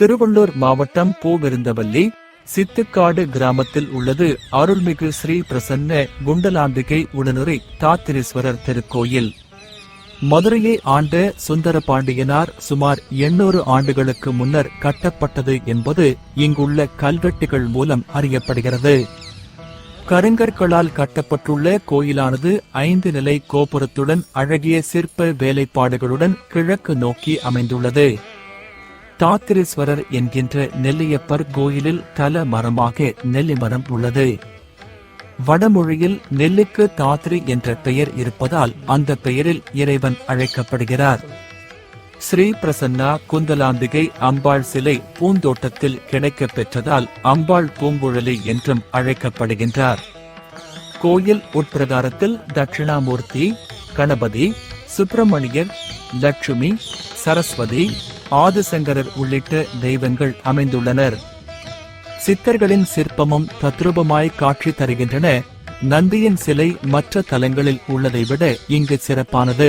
திருவள்ளூர் மாவட்டம் பூவிருந்தவல்லி சித்துக்காடு கிராமத்தில் உள்ளது. அருள்மிகு ஸ்ரீ பிரசன்ன குண்டலாம்பிகை உடனுரை தாத்திரீஸ்வரர் திருக்கோயில். மதுரையை ஆண்ட சுந்தர பாண்டியனார் சுமார் எண்ணூறு ஆண்டுகளுக்கு முன்னர் கட்டப்பட்டது என்பது இங்குள்ள கல்வெட்டுகள் மூலம் அறியப்படுகிறது. கருங்கற்களால் கட்டப்பட்டுள்ள கோயிலானது ஐந்து நிலை கோபுரத்துடன் அழகிய சிற்ப வேலைப்பாடுகளுடன் கிழக்கு நோக்கி அமைந்துள்ளது. தாத்திரீஸ்வரர் என்கின்ற நெல்லியப்பர் கோயிலில் தல மரமாக நெல்லி மரம் உள்ளது. வடமொழியில் நெல்லுக்கு தாத்ரி என்ற பெயர் இருப்பதால் அந்த பெயரில் இறைவன் அழைக்கப்படுகிறார். ஸ்ரீ பிரசன்னா குந்தலாம்பிகை அம்பாள் சிலை பூந்தோட்டத்தில் கிடைக்கப் பெற்றதால் அம்பாள் பூங்குழலி என்றும் அழைக்கப்படுகின்றார். கோயில் உட்பிரகாரத்தில் தட்சிணாமூர்த்தி கணபதி சுப்பிரமணியர் லட்சுமி சரஸ்வதி ஆதிசங்கரர் உள்ளிட்ட தெய்வங்கள் அமைந்துள்ளனர். சித்தர்களின் சிற்பமும் தத்ரூபமாய் காட்சி தருகின்றன. நந்தியின் சிலை மற்ற தலங்களில் உள்ளதை விட இங்கு சிறப்பானது.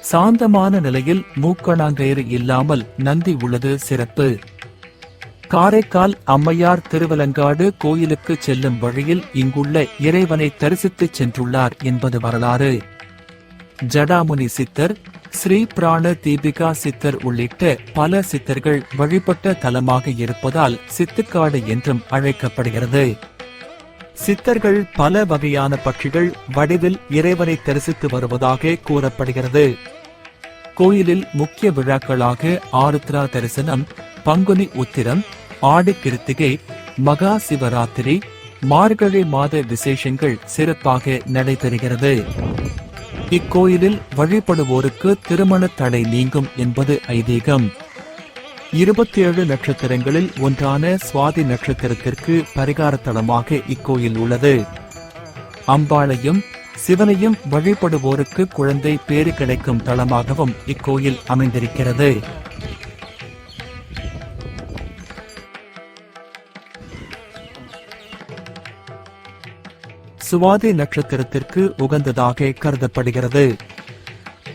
சாந்தமான நிலையில் மூக்கணாங்கயிறு இல்லாமல் நந்தி உள்ளது சிறப்பு. காரைக்கால் அம்மையார் திருவலங்காடு கோயிலுக்கு செல்லும் வழியில் இங்குள்ள இறைவனை தரிசித்துச் சென்றுள்ளார் என்பது வரலாறு. ஜடாமுனி சித்தர் ஸ்ரீ பிராண தீபிகா சித்தர் உள்ளிட்ட பல சித்தர்கள் வழிபட்ட தலமாக இருப்பதால் சித்துக்காடு என்றும் அழைக்கப்படுகிறது. சித்தர்கள் பல வகையான பட்சிகள் வடிவில் இறைவனை தரிசித்து வருவதாக கூறப்படுகிறது. கோயிலில் முக்கிய விழாக்களாக ஆருத்ரா தரிசனம் பங்குனி உத்திரம் ஆடி கிருத்திகை மகா சிவராத்திரி மார்கழி மாத விசேஷங்கள் சிறப்பாக நடைபெறுகிறது. இக்கோயிலில் வழிபடுவோருக்கு திருமண தடை நீங்கும் என்பது ஐதீகம். இருபத்தி ஏழு நட்சத்திரங்களில் ஒன்றான சுவாதி நட்சத்திரத்திற்கு பரிகார தலமாக இக்கோயில் உள்ளது. அம்பாளையும் சிவனையும் வழிபடுவோருக்கு குழந்தை பேறு கிடைக்கும் தலமாகவும் இக்கோயில் அமைந்திருக்கிறது. சுவாதி நட்சத்திரத்திற்கு உகந்ததாக கருதப்படுகிறது.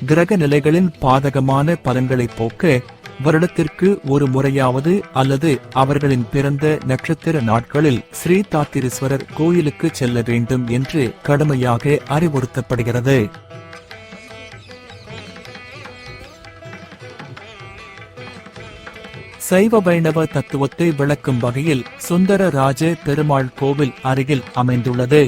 கிரக நிலைகளின் பாதகமான பலன்களை போக்க வருடத்திற்கு ஒரு முறையாவது அல்லது அவர்களின் பிறந்த நட்சத்திர நாட்களில் ஸ்ரீ தாத்திரீஸ்வரர் கோயிலுக்கு செல்ல வேண்டும் என்று கடுமையாக அறிவுறுத்தப்படுகிறது. சைவ வைணவ தத்துவத்தை விளக்கும் வகையில் சுந்தரராஜ பெருமாள் கோவில் அருகில் அமைந்துள்ளது.